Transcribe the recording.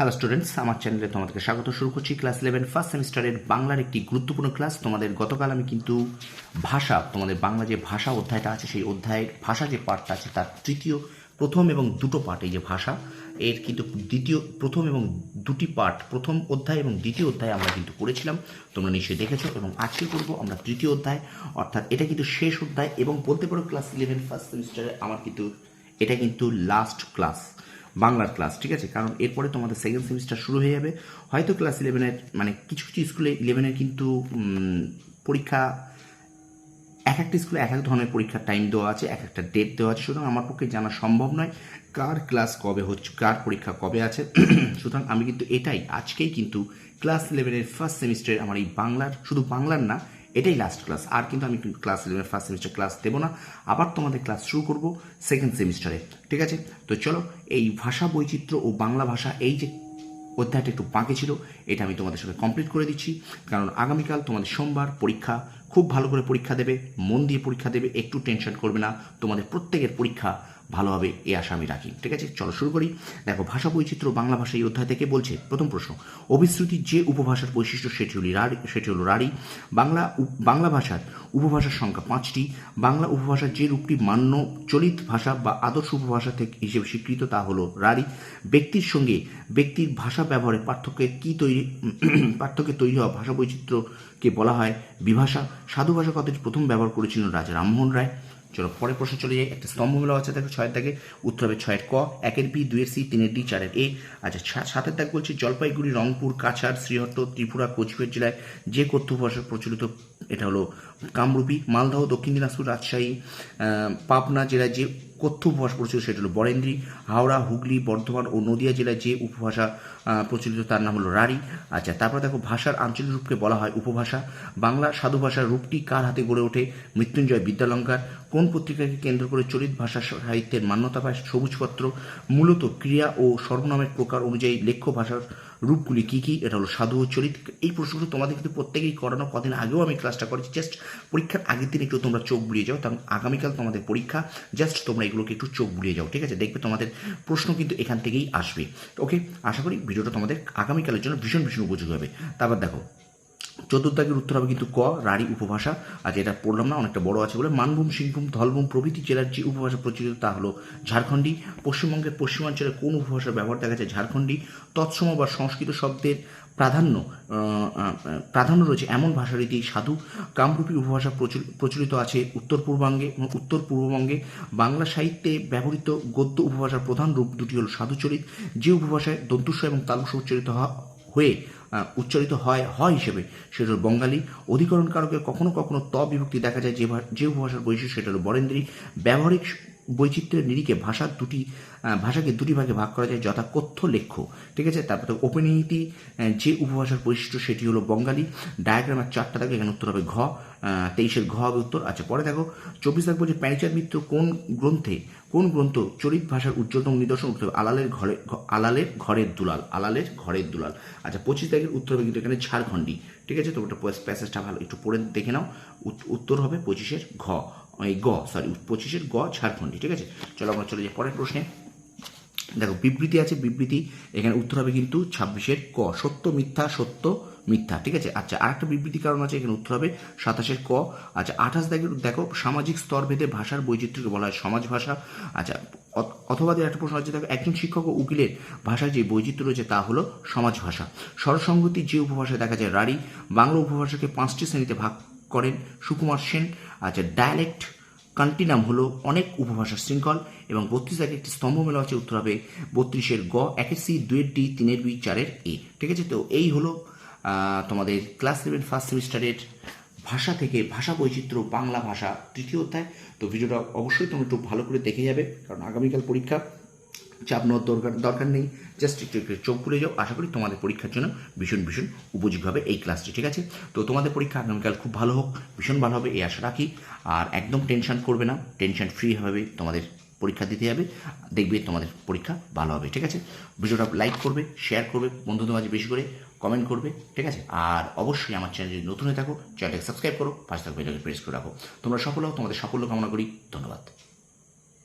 Hello students আমার চ্যানেলে তোমাদেরকে স্বাগত। শুরু করছি ক্লাস ইলেভেন ফার্স্ট সেমিস্টারের বাংলার একটি গুরুত্বপূর্ণ ক্লাস তোমাদের গতকাল আমি কিন্তু ভাষা, তোমাদের বাংলা যে ভাষা অধ্যায়টা আছে, সেই অধ্যায়ের ভাষা যে পার্টটা আছে, তার তৃতীয়, প্রথম এবং দুটো পার্ট এই যে ভাষা, এর কিন্তু দ্বিতীয়, প্রথম এবং দুটি পার্ট প্রথম অধ্যায় এবং দ্বিতীয় অধ্যায় আমরা কিন্তু করেছিলাম। তোমরা নিশ্চয়ই দেখেছ এবং আজকে করব আমরা তৃতীয় অধ্যায়, অর্থাৎ এটা কিন্তু শেষ অধ্যায় এবং বলতে পারো ক্লাস ইলেভেন ফার্স্ট সেমিস্টারে আমার কিন্তু, এটা কিন্তু লাস্ট ক্লাস বাংলার ক্লাস ঠিক আছে? কারণ এরপরে তোমাদের সেকেন্ড সেমিস্টার শুরু হয়ে যাবে। হয়তো ক্লাস ইলেভেনের মানে কিছু কিছু স্কুলে ইলেভেনের কিন্তু পরীক্ষা, এক একটা স্কুলে এক এক ধরনের পরীক্ষার টাইম দেওয়া আছে, এক একটা ডেট দেওয়া আছে। সুতরাং আমার পক্ষে জানা সম্ভব নয় কার ক্লাস কবে হচ্ছে, কার পরীক্ষা কবে আছে। সুতরাং আমি কিন্তু এটাই, আজকেই কিন্তু ক্লাস ইলেভেনের ফার্স্ট সেমিস্টারের আমার এই বাংলার, শুধু বাংলার না এটাই লাস্ট ক্লাস আর কিন্তু আমি class eleven first semester class দেবো না। আবার তোমাদের ক্লাস শুরু করব সেকেন্ড সেমিস্টারে ঠিক আছে? তো চলো, এই ভাষা বৈচিত্র্য ও বাংলা ভাষা, এই যে অধ্যায়টা একটু বাকি ছিল, এটা আমি তোমাদের সাথে কমপ্লিট করে দিচ্ছি। কারণ আগামীকাল তোমাদের সোমবার পরীক্ষা, খুব ভালো করে পরীক্ষা দেবে, মন দিয়ে পরীক্ষা দেবে, একটু টেনশন করবে না। তোমাদের প্রত্যেকের পরীক্ষা ভালো হবে এই আশা আমি রাখি। ঠিক আছে? চলো শুরু করি। দেখো, ভাষা বৈচিত্র্য বাংলা ভাষা এই অধ্যায় থেকে বলছে, প্রথম প্রশ্ন অভিশ্রুতির যে উপভাষার বৈশিষ্ট্য সেটি হল রাড়ি, সেটি হলো রাড়ি। বাংলা বাংলা ভাষার উপভাষার সংখ্যা পাঁচটি। বাংলা উপভাষার যে রূপটি মান্য চলিত ভাষা বা আদর্শ উপভাষা থেকে হিসেবে স্বীকৃত, তা হলো রাঢ়ী ব্যক্তির সঙ্গে ব্যক্তির ভাষা ব্যবহারে পার্থক্যের কি তৈরি, পার্থক্যে তৈরি হওয়া ভাষা বৈচিত্র্যকে বলা হয় বিভাষা। সাধু ভাষা কথাটি প্রথম ব্যবহার করেছিলেন রাজা রামমোহন রায়? চলো পরের প্রশ্ন চলে যাই, একটা স্তম্ভ মেলা আছে, দেখো ছয়ের দাগে, উত্তর হবে ছয়ের ক, একের বি দুয়ের সি, তিনের ডি, চারের এ। আচ্ছা সাতের দাগ বলছে, জলপাইগুড়ি, রংপুর, কাছাড়, শ্রীহট্ট, ত্রিপুরা, কোচবিহার জেলায় যে কথ্য প্রচলিত, এটা হলো কামরূপী, মালদহ, দক্ষিণ দিনাজপুর, রাজশাহী পাবনা জেলায় যে কথ্য উপভাষা প্রচলিত, সেটা হলো বরেন্দ্রী, হাওড়া, হুগলি, বর্ধমান ও নদিয়া জেলায় যে উপভাষা প্রচলিত তার নাম হলো রাঢ়ী। আচ্ছা তারপর দেখো ভাষার আঞ্চলিক রূপকে বলা হয় উপভাষা। বাংলা সাধু ভাষার রূপটি কার হাতে গড়ে ওঠে? মৃত্যুঞ্জয় বিদ্যালঙ্কার। কোন পত্রিকাকে কেন্দ্র করে চলিত ভাষা সাহিত্যের মান্যতা পায়? সবুজপত্র। মূলত ক্রিয়া ও সর্বনামের প্রকার অনুযায়ী লেখ্য ভাষার রূপগুলি কি কি? এটা হলো সাধু চরিত। এই প্রশ্নগুলো তোমাদের কিন্তু প্রত্যেকেই করানো। কদিন আগেও আমি ক্লাসটা করেছি। জাস্ট পরীক্ষার আগের দিন একটু তোমরা চোখ বুলিয়ে যাও। কারণ আগামীকাল তোমাদের পরীক্ষা। জাস্ট তোমরা এগুলোকে একটু চোখ বুলিয়ে যাও, ঠিক আছে? দেখবে তোমাদের প্রশ্ন কিন্তু এখান থেকেই আসবে। ওকে আশা করি ভিডিওটা তোমাদের আগামীকালের জন্য ভীষণ ভীষণ উপযোগী হবে। তারপর দেখো চতুর্দাগের উত্তর হবে কিন্তু ক রাঢ়ী উপভাষা। আজ এটা পড়লাম না, অনেকটা বড় আছে বলে। মানভূম, সিংভূম, ধলভূম প্রভৃতি জেলার যে উপভাষা প্রচলিত তা হলো ঝাড়খণ্ডী। পশ্চিমবঙ্গের পশ্চিমাঞ্চলে কোন উপভাষার ব্যবহার দেখা যায় ঝাড়খণ্ডী? তৎসম বা সংস্কৃত শব্দের প্রাধান্য প্রাধান্য রয়েছে এমন ভাষারীতি সাধু। কামরূপী উপভাষা প্রচল- প্রচলিত আছে উত্তর পূর্বাঙ্গে এবং উত্তর পূর্ববঙ্গে। বাংলা সাহিত্যে ব্যবহৃত গদ্য উপভাষার প্রধান রূপ দুটি হল সাধুচরিত। যে উপভাষায় দন্তুস্ব এবং তালুস উচ্চারিত হয়ে উচ্চারিত হয় হয় হিসেবে, সেটা হলো বঙ্গালী। অধিকরণ কারকের কখনো কখনো ত বিভক্তি দেখা যায়, যে যে উপভাষার বৈশিষ্ট্য সেটা হলো বরেন্দ্রী। ব্যবহারিক বৈচিত্র্যের নিরিখে ভাষা দুটি ভাষাকে দুটি ভাগে ভাগ করা যায়, যথা কথ্য, লেখ্য। ঠিক আছে? তারপরে উপনীতি যে উপভাষার বৈশিষ্ট্য সেটি হলো বঙ্গালী। ডায়াগ্রামের চারটা থাকে এখানে উত্তর হবে ঘ তেইশের ঘ হবে উত্তর। আচ্ছা পরে দেখো, চব্বিশ থাকব যে প্যারিচার মিত্র কোন গ্রন্থে, কোন গ্রন্থ চরিত ভাষার উজ্জ্বলতম নিদর্শন? উত্তর হবে আলালের ঘরে আলালের ঘরের দুলাল, আলালের ঘরের দুলাল। আচ্ছা পঁচিশ তারিখের উত্তর হবে কিন্তু এখানে ঝাড়খণ্ডী। ঠিক আছে? তো ওটা প্যাসেজটা ভালো, একটু পড়ে দেখে নাও। উত্তর হবে পঁচিশের ঘ। এই গ সরি পঁচিশের গ, ঝাড়খণ্ডী, ঠিক আছে? চলো আমরা চলে যাই পরের প্রশ্নে। দেখো, বিবৃতি আছে, বিবৃতি, এখানে উত্তর হবে কিন্তু ছাব্বিশের ক, সত্য, মিথ্যা সত্য, মিথ্যা, ঠিক আছে? আচ্ছা আরেকটা বিবৃতি কারণ আছে, এখানে উত্তর হবে সাতাশের ক। আচ্ছা আঠাশ দেখো দেখো, সামাজিক স্তর ভেদে ভাষার বৈচিত্র্যকে বলা হয় সমাজ ভাষা। আচ্ছা অথবা একটা প্রশ্ন আছে, দেখো, একজন শিক্ষক ও উকিলের ভাষায় যে বৈচিত্র্য রয়েছে, তা হলো সমাজ ভাষা। স্বরসঙ্গতি যে উপভাষায় দেখা যায়, রাঢ়ী, বাংলা উপভাষাকে পাঁচটি শ্রেণীতে ভাগ করেন সুকুমার সেন। আচ্ছা ডায়ালেক্ট কান্টিনাম হলো অনেক উপভাষার শৃঙ্খল এবং বত্রিশ একে একটি স্তম্ভ মেলা আছে উত্তর হবে বত্রিশের গ, একের সি দুয়ের ডি, তিনের বি, চারের এ। ঠিক আছে? তো এই হলো তোমাদের ক্লাস সেভেন ফার্স্ট সেমিস্টারের ভাষা থেকে ভাষা বৈচিত্র্য, বাংলা ভাষা তৃতীয় অধ্যায়। তো ভিডিওটা অবশ্যই তুমি একটু ভালো করে দেখে যাবে, কারণ আগামীকাল পরীক্ষা। চাপ নেওয়ার দরকার দরকার নেই। জাস্ট একটু একটু চোখ খুলে যাও। আশা করি তোমাদের পরীক্ষার জন্য ভীষণ ভীষণ উপযোগী হবে এই ক্লাসটি ঠিক আছে? তো তোমাদের পরীক্ষা আগামীকাল খুব ভালো হোক, ভীষণ ভালো হবে, এই আশা রাখি। আর একদম টেনশন করবে না টেনশন ফ্রি হবে তোমাদের পরীক্ষা দিতে যাবে দেখবে তোমাদের পরীক্ষা ভালো হবে, ঠিক আছে? ভিডিওটা লাইক করবে শেয়ার করবে, বন্ধুদের মাঝে বেশি করে কমেন্ট করবে, ঠিক আছে? আর অবশ্যই আমার চ্যানেল যদি নতুন হয়ে থাকো চ্যানেলটাকে সাবস্ক্রাইব করো, পাশে থাকবে প্রেস করে রাখো। তোমরা সফল হও, তোমাদের সাফল্য কামনা করি। ধন্যবাদ।